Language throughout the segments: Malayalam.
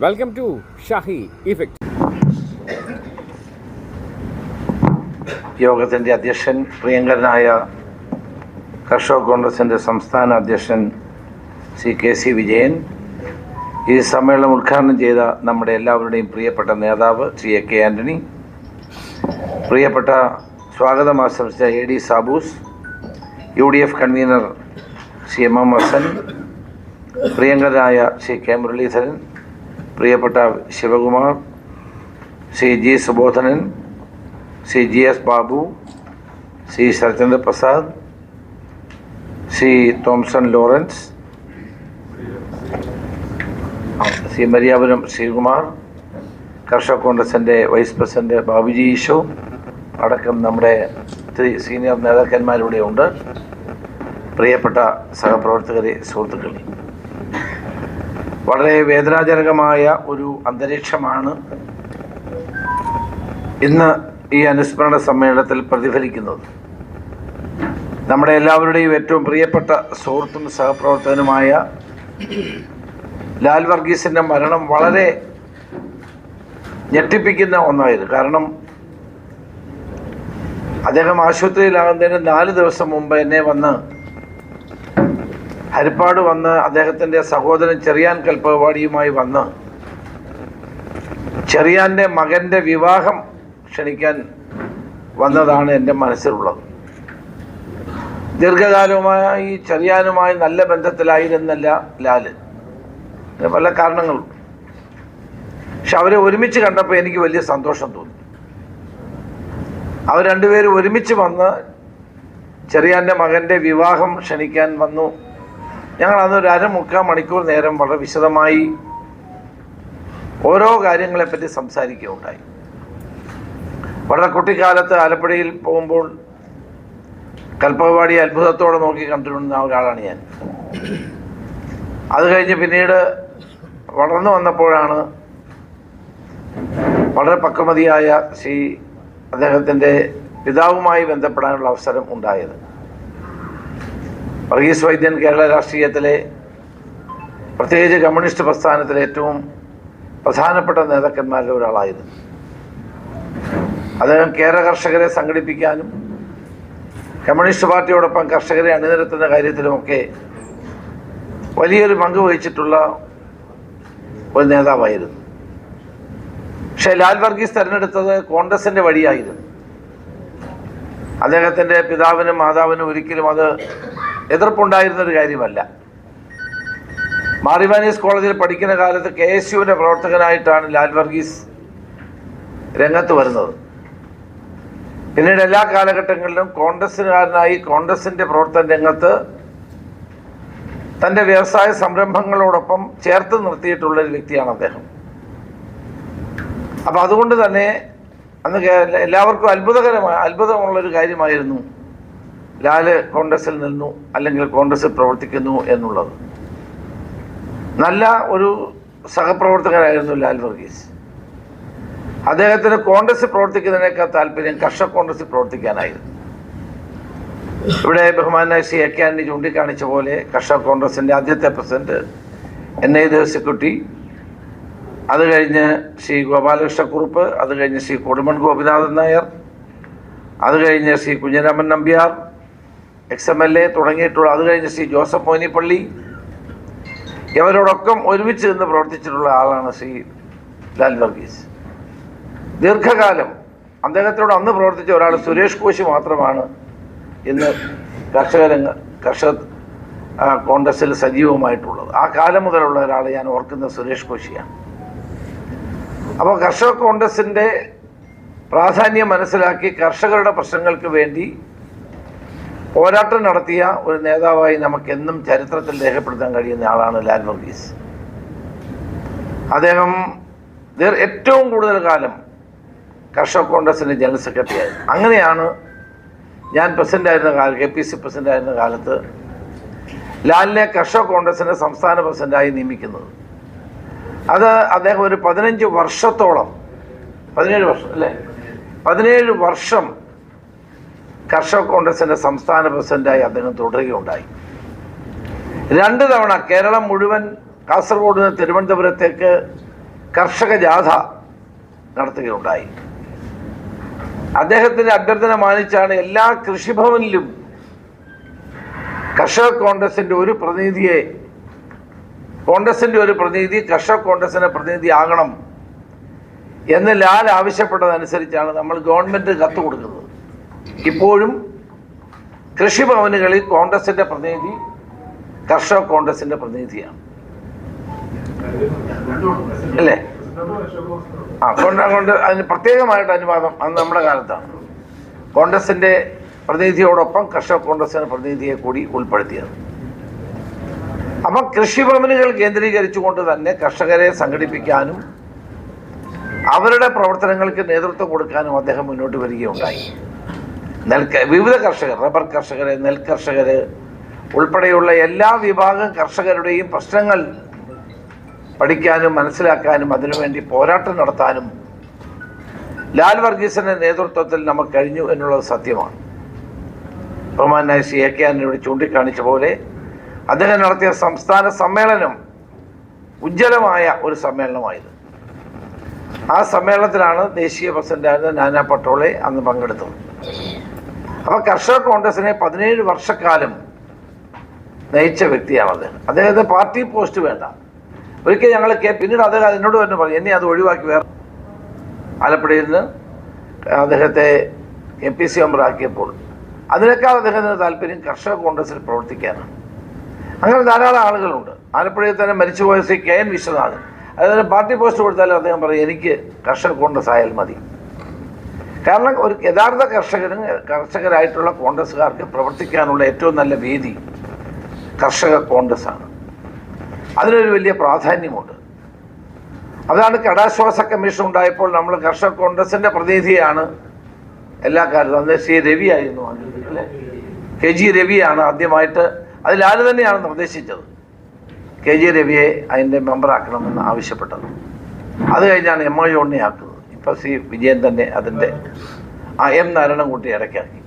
വെൽക്കം ടു ഷാഹി ഇഫക്റ്റ് യോഗത്തിന്റെ അധ്യക്ഷൻ പ്രിയങ്കരനായ കർഷക കോൺഗ്രസിന്റെ സംസ്ഥാന അധ്യക്ഷൻ സി കെ സി വിജയൻ ഈ സമ്മേളനം ഉദ്ഘാടനം ചെയ്ത നമ്മുടെ എല്ലാവരുടെയും പ്രിയപ്പെട്ട നേതാവ് ശ്രീ എ കെ ആന്റണി പ്രിയപ്പെട്ട സ്വാഗതം ആശംസിച്ച A D Saboos U D F convener Shri M M Hassan പ്രിയങ്കരനായ ശ്രീ കെ മുരളീധരൻ പ്രിയപ്പെട്ട Sivakumar Shri G Subodhanan Shri G S Babu Shri Sarachandra Prasad Shri Thomson Lawrence Shri Mariyapuram Sreekumar കർഷക കോൺഗ്രസിന്റെ വൈസ് പ്രസിഡന്റ് ബാബുജി ഈശോ അടക്കം നമ്മുടെ ഒത്തിരി സീനിയർ നേതാക്കന്മാരിവിടെ ഉണ്ട്. പ്രിയപ്പെട്ട സഹപ്രവർത്തകരെ സുഹൃത്തുക്കളെ വളരെ വേദനാജനകമായ ഒരു അന്തരീക്ഷമാണ് ഇന്ന് ഈ അനുസ്മരണ സമ്മേളനത്തിൽ പ്രതിഫലിക്കുന്നത്. നമ്മുടെ എല്ലാവരുടെയും ഏറ്റവും പ്രിയപ്പെട്ട സുഹൃത്തും സഹപ്രവർത്തകനുമായ ലാൽ വർഗീസിന്റെ മരണം വളരെ ഞെട്ടിപ്പിക്കുന്ന ഒന്നായിരുന്നു. കാരണം അദ്ദേഹം ആശുപത്രിയിലാകുന്നതിന് നാല് ദിവസം മുമ്പ് എന്നെ വന്ന് ഹരിപ്പാട് വന്ന് അദ്ദേഹത്തിന്റെ സഹോദരൻ ചെറിയാൻ കൽപ്പവാടിയുമായി വന്ന് ചെറിയാന്റെ മകന്റെ വിവാഹം ക്ഷണിക്കാൻ വന്നതാണ് എന്റെ മനസ്സിലുള്ളത്. ദീർഘകാലവുമായി ചെറിയാനുമായി നല്ല ബന്ധത്തിലായിരുന്നല്ല ലാൽ. പല കാരണങ്ങളും പക്ഷെ അവരെ ഒരുമിച്ച് കണ്ടപ്പോൾ എനിക്ക് വലിയ സന്തോഷം തോന്നി. അവർ രണ്ടുപേരും ഒരുമിച്ച് വന്ന് ചെറിയാന്റെ മകന്റെ വിവാഹം ക്ഷണിക്കാൻ വന്നു. ഞങ്ങൾ ഒരു അരമുക്കാൽ മണിക്കൂർ നേരം വളരെ വിശദമായി ഓരോ കാര്യങ്ങളെപ്പറ്റി സംസാരിക്കുകയുണ്ടായി. വളരെ കുട്ടിക്കാലത്ത് ആലപ്പുഴയിൽ പോകുമ്പോൾ കൽപ്പകവാടി അത്ഭുതത്തോടെ നോക്കി കണ്ടിരുന്ന ഒരാളാണ് ഞാൻ. അത് കഴിഞ്ഞ് പിന്നീട് വളർന്നു വന്നപ്പോഴാണ് വളരെ പക്വമതിയായ ശ്രീ അദ്ദേഹത്തിന്റെ പിതാവുമായി ബന്ധപ്പെടാനുള്ള അവസരം ഉണ്ടായത്. വർഗീസ് വൈദ്യൻ കേരള രാഷ്ട്രീയത്തിലെ പ്രത്യേകിച്ച് കമ്മ്യൂണിസ്റ്റ് പ്രസ്ഥാനത്തിലെ ഏറ്റവും പ്രധാനപ്പെട്ട നേതാക്കന്മാരിൽ ഒരാളായിരുന്നു. അദ്ദേഹം കേരള കർഷകരെ സംഘടിപ്പിക്കാനും കമ്മ്യൂണിസ്റ്റ് പാർട്ടിയോടൊപ്പം കർഷകരെ അണിനിരത്തുന്ന കാര്യത്തിലുമൊക്കെ വലിയൊരു പങ്ക് വഹിച്ചിട്ടുള്ള ഒരു നേതാവായിരുന്നു. പക്ഷേ ലാൽ വർഗീസ് തെരഞ്ഞെടുത്തത് കോൺഗ്രസിന്റെ വഴിയായിരുന്നു. അദ്ദേഹത്തിന്റെ പിതാവിനും മാതാവിനും ഒരിക്കലും അത് എതിർപ്പുണ്ടായിരുന്ന ഒരു കാര്യമല്ല. മാറിമാനീസ് കോളേജിൽ പഠിക്കുന്ന കാലത്ത് കെ എസ് യുവിന്റെ പ്രവർത്തകനായിട്ടാണ് ലാൽ വർഗീസ് രംഗത്ത് വരുന്നത്. പിന്നീട് എല്ലാ കാലഘട്ടങ്ങളിലും കോൺഗ്രസ്സുകാരനായി കോൺഗ്രസിന്റെ പ്രവർത്തന രംഗത്ത് തന്റെ വ്യവസായ സംരംഭങ്ങളോടൊപ്പം ചേർത്ത് നിർത്തിയിട്ടുള്ള ഒരു വ്യക്തിയാണ് അദ്ദേഹം. അപ്പം അതുകൊണ്ട് തന്നെ അന്ന് എല്ലാവർക്കും അത്ഭുതകരമായ അത്ഭുതമുള്ളൊരു കാര്യമായിരുന്നു ലാൽ കോൺഗ്രസിൽ നിന്നു അല്ലെങ്കിൽ കോൺഗ്രസിൽ പ്രവർത്തിക്കുന്നു എന്നുള്ളത്. നല്ല ഒരു സഹപ്രവർത്തകനായിരുന്നു ലാൽ വർഗീസ്. അദ്ദേഹത്തിന് കോൺഗ്രസിൽ പ്രവർത്തിക്കുന്നതിനേക്കാൾ താല്പര്യം കർഷക കോൺഗ്രസിൽ പ്രവർത്തിക്കാനായിരുന്നു. ഇവിടെ ബഹുമാനായ സി എ കെ ആന്റണി ചൂണ്ടിക്കാണിച്ച പോലെ കർഷക കോൺഗ്രസിന്റെ ആദ്യത്തെ പ്രസിഡന്റ് എൻ ഐ ദേവസിക്കുട്ടി അത് കഴിഞ്ഞ് ശ്രീ ഗോപാലകൃഷ്ണക്കുറുപ്പ് അത് കഴിഞ്ഞ് ശ്രീ കൊടുമൺ ഗോപിനാഥൻ നായർ അത് കഴിഞ്ഞ് Shri Kunhiraman Nambiar ex M L A തുടങ്ങിയിട്ടുള്ള അത് കഴിഞ്ഞ് ശ്രീ ജോസഫ് മോനിപ്പള്ളി ഇവരോടൊപ്പം ഒരുമിച്ച് നിന്ന് പ്രവർത്തിച്ചിട്ടുള്ള ആളാണ് ശ്രീ ലാൽ വർഗീസ്. ദീർഘകാലം അദ്ദേഹത്തോട് അന്ന് പ്രവർത്തിച്ച ഒരാൾ സുരേഷ് കോശി മാത്രമാണ് ഇന്ന് കർഷകരംഗ കർഷക കോൺഗ്രസിൽ സജീവമായിട്ടുള്ളത്. ആ കാലം മുതലുള്ള ഒരാളെ ഞാൻ ഓർക്കുന്ന സുരേഷ് കോശിയാണ്. അപ്പോൾ കർഷക കോൺഗ്രസിന്റെ പ്രാധാന്യം മനസ്സിലാക്കി കർഷകരുടെ പ്രശ്നങ്ങൾക്ക് വേണ്ടി പോരാട്ടം നടത്തിയ ഒരു നേതാവായി നമുക്ക് എന്നും ചരിത്രത്തിൽ രേഖപ്പെടുത്താൻ കഴിയുന്ന ആളാണ് ലാൽ വർഗീസ്. അദ്ദേഹം ഏറ്റവും കൂടുതൽ കാലം കർഷക കോൺഗ്രസിന്റെ ജനറൽ സെക്രട്ടറി ആയി. അങ്ങനെയാണ് ഞാൻ പ്രസിഡന്റ് ആയിരുന്ന കാലം കെ പി സി പ്രസിഡന്റ് ആയിരുന്ന കാലത്ത് ലാലിനെ കർഷക കോൺഗ്രസിന്റെ സംസ്ഥാന പ്രസിഡന്റായി നിയമിക്കുന്നത്. അത് അദ്ദേഹം ഒരു പതിനഞ്ച് വർഷത്തോളം പതിനേഴ് വർഷം അല്ലേ? പതിനേഴ് വർഷം കർഷക കോൺഗ്രസിന്റെ സംസ്ഥാന പ്രസിഡന്റായി അദ്ദേഹം തുടരുകയുണ്ടായി. രണ്ട് തവണ കേരളം മുഴുവൻ കാസർഗോഡ് നിന്ന് തിരുവനന്തപുരത്തേക്ക് കർഷക ജാഥ നടത്തുകയുണ്ടായി. അദ്ദേഹത്തിന്റെ അഭ്യർത്ഥന മാനിച്ചാണ് എല്ലാ കൃഷിഭവനിലും കർഷക കോൺഗ്രസിന്റെ ഒരു പ്രതിനിധിയെ കോൺഗ്രസിന്റെ ഒരു പ്രതിനിധി കർഷക കോൺഗ്രസിന്റെ പ്രതിനിധി ആകണം എന്ന് ലാൽ ആവശ്യപ്പെട്ടതനുസരിച്ചാണ് നമ്മൾ ഗവൺമെന്റ് കത്ത് കൊടുക്കുന്നത്. ഇപ്പോഴും കൃഷിഭവനുകളിൽ കോൺഗ്രസിന്റെ പ്രതിനിധി കർഷക കോൺഗ്രസിന്റെ പ്രതിനിധിയാണ്. അല്ലേ? ആ കൊണ്ട് കൊണ്ട് അതിന് പ്രത്യേകമായിട്ട് അനുവാദം അന്ന് നമ്മുടെ കാലത്താണ്. കോൺഗ്രസിന്റെ പ്രതിനിധിയോടൊപ്പം കർഷക കോൺഗ്രസിന്റെ പ്രതിനിധിയെ കൂടി ഉൾപ്പെടുത്തിയത് അപ്പം കൃഷിഭവനുകൾ കേന്ദ്രീകരിച്ചുകൊണ്ട് തന്നെ കർഷകരെ സംഘടിപ്പിക്കാനും അവരുടെ പ്രവർത്തനങ്ങൾക്ക് നേതൃത്വം കൊടുക്കാനും അദ്ദേഹം മുന്നോട്ട് വരികയുണ്ടായി. നെൽ വിവിധ കർഷകർ റബ്ബർ കർഷകർ നെൽ കർഷകര് ഉൾപ്പെടെയുള്ള എല്ലാ വിഭാഗം കർഷകരുടെയും പ്രശ്നങ്ങൾ പഠിക്കാനും മനസ്സിലാക്കാനും അതിനുവേണ്ടി പോരാട്ടം നടത്താനും ലാൽ വർഗീസിന്റെ നേതൃത്വത്തിൽ നമുക്ക് കഴിഞ്ഞു എന്നുള്ളത് സത്യമാണ്. ബഹുമാനായ ശ്രീ എ കെ ആന്റണിയോട് ചൂണ്ടിക്കാണിച്ച പോലെ അദ്ദേഹം നടത്തിയ സംസ്ഥാന സമ്മേളനം ഉജ്ജ്വലമായ ഒരു സമ്മേളനമായിരുന്നു. ആ സമ്മേളനത്തിലാണ് ദേശീയ പ്രസിഡന്റായിരുന്ന നാനാ പട്ടോളെ അന്ന് പങ്കെടുത്തത്. അപ്പൊ കർഷക കോൺഗ്രസിനെ പതിനേഴ് വർഷക്കാലം നയിച്ച വ്യക്തിയാണ് അദ്ദേഹം അദ്ദേഹത്തെ പാർട്ടി പോസ്റ്റ് വേണ്ട. ഒരിക്കൽ ഞങ്ങൾ പിന്നീട് അദ്ദേഹം എന്നോട് തന്നെ പറഞ്ഞു എന്നെ അത് ഒഴിവാക്കി വേറെ ആലപ്പുഴയിൽ നിന്ന് അദ്ദേഹത്തെ കെ പി സി മെമ്പറാക്കിയപ്പോൾ അതിനേക്കാൾ അദ്ദേഹത്തിന് താല്പര്യം കർഷക കോൺഗ്രസിൽ പ്രവർത്തിക്കാനാണ്. അങ്ങനെ ധാരാളം ആളുകളുണ്ട്. ആലപ്പുഴയിൽ തന്നെ മരിച്ചുപോയ ശ്രീ കെ എൻ വിശ്വനാഥൻ. അതുപോലെ പാർട്ടി പോസ്റ്റ് കൊടുത്താലും അദ്ദേഹം പറയും എനിക്ക് കർഷക കോൺഗ്രസ് ആയാൽ മതി. കാരണം ഒരു യഥാർത്ഥ കർഷകന് കർഷകരായിട്ടുള്ള കോൺഗ്രസ്സുകാർക്ക് പ്രവർത്തിക്കാനുള്ള ഏറ്റവും നല്ല വേദി കർഷക കോൺഗ്രസ് ആണ് അതിനൊരു വലിയ പ്രാധാന്യമുണ്ട്. അതാണ് കടാശ്വാസ കമ്മീഷൻ ഉണ്ടായപ്പോൾ നമ്മൾ കർഷക കോൺഗ്രസിന്റെ പ്രതിനിധിയാണ് എല്ലാ കാര്യവും അന്ന് ശ്രീ രവി ആയിരുന്നു അല്ലേ? കെ ജി രവിയാണ് ആദ്യമായിട്ട് അതിൽ ആര് തന്നെയാണ് നിർദ്ദേശിച്ചത്. കെ ജി രവിയെ അതിന്റെ മെമ്പറാക്കണമെന്ന് ആവശ്യപ്പെട്ടത്. അത് കഴിഞ്ഞാണ് എം ഒ ഇപ്പം സി വിജയൻ തന്നെ അതിന്റെ എം നാരായണൻകുട്ടി ഇടയ്ക്കാക്കി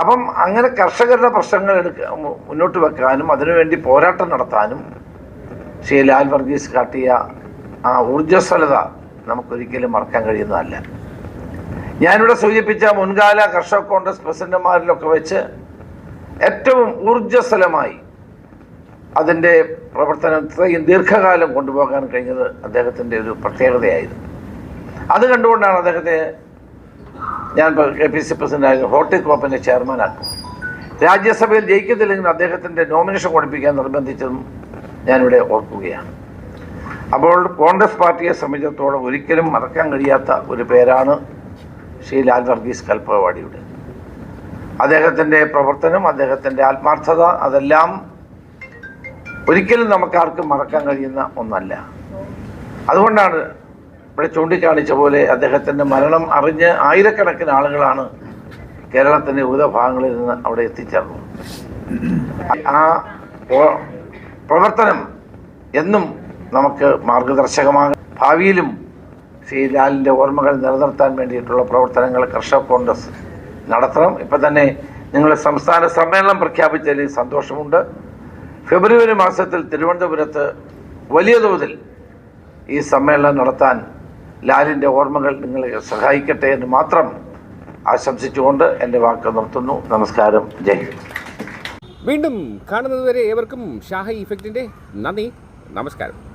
അപ്പം അങ്ങനെ കർഷകരുടെ പ്രശ്നങ്ങൾ എടുക്ക മുന്നോട്ട് വെക്കാനും അതിനുവേണ്ടി പോരാട്ടം നടത്താനും ശ്രീ ലാൽ വർഗീസ് കാട്ടിയ ആ ഊർജസ്വലത നമുക്കൊരിക്കലും മറക്കാൻ കഴിയുന്നതല്ല. ഞാനിവിടെ സൂചിപ്പിച്ച മുൻകാല കർഷക കോൺഗ്രസ് പ്രസിഡന്റുമാരിലൊക്കെ വെച്ച് ഏറ്റവും ഊർജസ്വലമായി അതിന്റെ പ്രവർത്തനം ഇത്രയും ദീർഘകാലം കൊണ്ടുപോകാൻ കഴിഞ്ഞത് അദ്ദേഹത്തിന്റെ ഒരു പ്രത്യേകതയായിരുന്നു. അത് കണ്ടുകൊണ്ടാണ് അദ്ദേഹത്തെ ഞാൻ കെ പി സി പ്രസിഡന്റായ ഹോർട്ടികോപ്പിന്റെ ചെയർമാനാക്കും രാജ്യസഭയിൽ ജയിക്കത്തില്ലെങ്കിൽ അദ്ദേഹത്തിന്റെ നോമിനേഷൻ കൊടുപ്പിക്കാൻ നിർബന്ധിച്ചതും ഞാനിവിടെ ഓർക്കുകയാണ്. അപ്പോൾ കോൺഗ്രസ് പാർട്ടിയെ സംബന്ധിച്ചിടത്തോളം ഒരിക്കലും മറക്കാൻ കഴിയാത്ത ഒരു പേരാണ് ശ്രീ ലാൽ വർഗീസ് കൽപ്പവാടിയുടെ അദ്ദേഹത്തിന്റെ പ്രവർത്തനം അദ്ദേഹത്തിന്റെ ആത്മാർത്ഥത അതെല്ലാം ഒരിക്കലും നമുക്കാർക്കും മറക്കാൻ കഴിയുന്ന ഒന്നല്ല. അതുകൊണ്ടാണ് ഇവിടെ ചൂണ്ടിക്കാണിച്ച പോലെ അദ്ദേഹത്തിന്റെ മരണം അറിഞ്ഞ് ആയിരക്കണക്കിന് ആളുകളാണ് കേരളത്തിന്റെ വിവിധ ഭാഗങ്ങളിൽ നിന്ന് അവിടെ എത്തിച്ചേർന്നത്. ആ പ്രവർത്തനം എന്നും നമുക്ക് മാർഗദർശകമാകും. ഭാവിയിലും ശ്രീ ലാലിന്റെ ഓർമ്മകൾ നിലനിർത്താൻ വേണ്ടിയിട്ടുള്ള പ്രവർത്തനങ്ങൾ കർഷക കോൺഗ്രസ് നടത്തണം. ഇപ്പം തന്നെ നിങ്ങൾ സംസ്ഥാന സമ്മേളനം പ്രഖ്യാപിച്ചതിൽ സന്തോഷമുണ്ട്. ഫെബ്രുവരി മാസത്തിൽ തിരുവനന്തപുരത്ത് വലിയ തോതിൽ ഈ സമ്മേളനം നടത്താൻ ലാലിന്റെ ഓർമ്മകൾ നിങ്ങളെ സഹായിക്കട്ടെ എന്ന് മാത്രം ആശംസിച്ചുകൊണ്ട് എന്റെ വാക്ക് നിർത്തുന്നു. നമസ്കാരം. ജയ് വീണ്ടും കാണുന്നതുവരെ ഏവർക്കും ഷാഹി ഇഫക്റ്റിന്റെ നന്ദി. നമസ്കാരം.